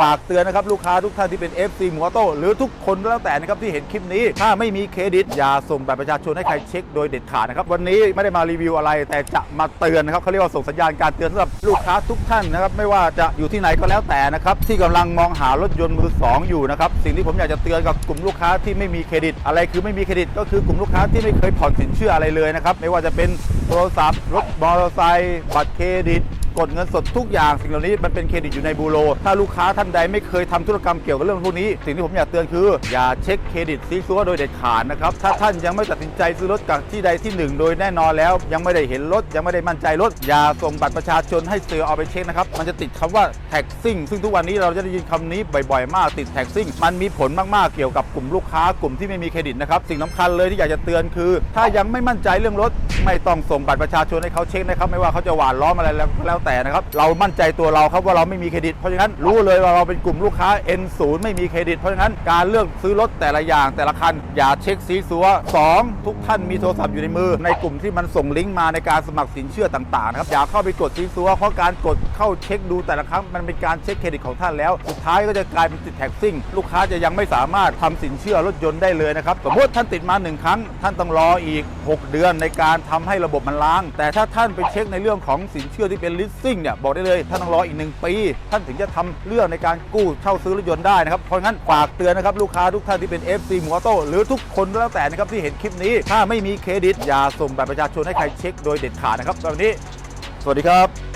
ฝากเตือนนะครับลูกค้าทุกท่านที่เป็น FC หมูออโต้หรือทุกคนก็แล้วแต่นะครับที่เห็นคลิปนี้ ถ้าไม่มีเครดิตอย่าส่งบัตรประชาชนให้ใครเช็คโดยเด็ดขาดนะครับวันนี้ไม่ได้มารีวิวอะไร แต่จะมาเตือนนะครับเขาเรียกว่าส่งสัญญาณการเตือนสำหรับลูกค้าทุกท่านนะครับไม่ว่าจะอยู่ที่ไหนก็แล้วแต่นะครับที่กำลังมองหารถยนต์มือสองอยู่นะครับสิ่งที่ผมอยากจะเตือนกับกลุ่มลูกค้าที่ไม่มีเครดิต อะไรคือไม่มีเครดิต ก็คือกลุ่มลูกค้าที่ไม่เคยผ่อนสินเชื่ออะไรเลยนะครับไม่ว่าจะเป็นโทรศัพท์รถมอเตอร์ไซค์บัตรเครดิต กดเงินสดทุกอย่างสิ่งเหล่านี้มันเป็นเครดิตอยู่ในบูโร ถ้าลูกค้าท่านใดไม่เคยทำธุรกรรมเกี่ยวกับเรื่องพวกนี้ สิ่งที่ผมอยากเตือนคือ อย่าเช็คเครดิตซีซัวโดยเด็ดขาดนะครับถ้าท่านยังไม่ตัดสินใจซื้อรถจากที่ใดที่หนึ่งโดยแน่นอนแล้ว ยังไม่ได้เห็นรถยังไม่ได้มั่นใจรถอย่าส่งบัตรประชาชนให้เซลเอาไปเช็คนะครับมันจะติดคำว่าแท็กซิ่งซึ่งทุกวันนี้เราจะได้ยินคำนี้บ่อยๆ มากติดแท็กซิ่งมันมีผลมากๆเกี่ยวกับกลุ่มลูกค้ากลุ่มที่ไม่มีเครดิตนะครับสิ่งสำคัญเลยที่อยากจะเตือนคือ ถ้ายังไม่มั่นใจเรื่องรถ ไม่ต้องส่งบัตรประชาชนให้เขาเช็คนะครับ ไม่ว่าเขาจะหวานล้อมอะไรแล้วแล้วแต่นะครับ เรามั่นใจตัวเราครับว่าเราไม่มีเครดิต เพราะฉะนั้นรู้เลยว่าเราเป็นกลุ่มลูกค้า N0 ไม่มีเครดิต เพราะฉะนั้นการเลือกซื้อรถแต่ละอย่างแต่ละคันอย่าเช็คซีซัว 2 ทุกท่านมีโทรศัพท์อยู่ในมือ ในกลุ่มที่มันส่งลิงก์มาในการสมัครสินเชื่อต่างๆนะครับอย่าเข้าไปกดซีซัวเพราะการกดเข้าเช็คดูแต่ละครั้งมันเป็นการเช็คเครดิตของท่านแล้ว สุดท้ายก็จะกลายเป็นติดแท็กซิ่งลูกค้าจะยังไม่สามารถทำสินเชื่อรถยนต์ได้เลยนะครับสมมติท่านติดมาหนึ่งครั้ง ท่านต้องรออีก 6 เดือนในการททำให้ระบบมันล้าง แต่ถ้าท่านไปเช็คในเรื่องของสินเชื่อที่เป็นลิสซิ่งเนี่ยบอกได้เลยท่านต้องรออีกหนึ่งปี ท่านถึงจะทำเรื่องในการกู้เช่าซื้อรถยนต์ได้นะครับเพราะงั้นฝากเตือนนะครับลูกค้าทุกท่านที่เป็น FC หมูออโต้หรือทุกคนแล้วแต่นะครับที่เห็นคลิปนี้ ถ้าไม่มีเครดิตอย่าส่งบัตรประชาชนให้ใครเช็คโดยเด็ดขาดนะครับตอนนี้ สวัสดีครับ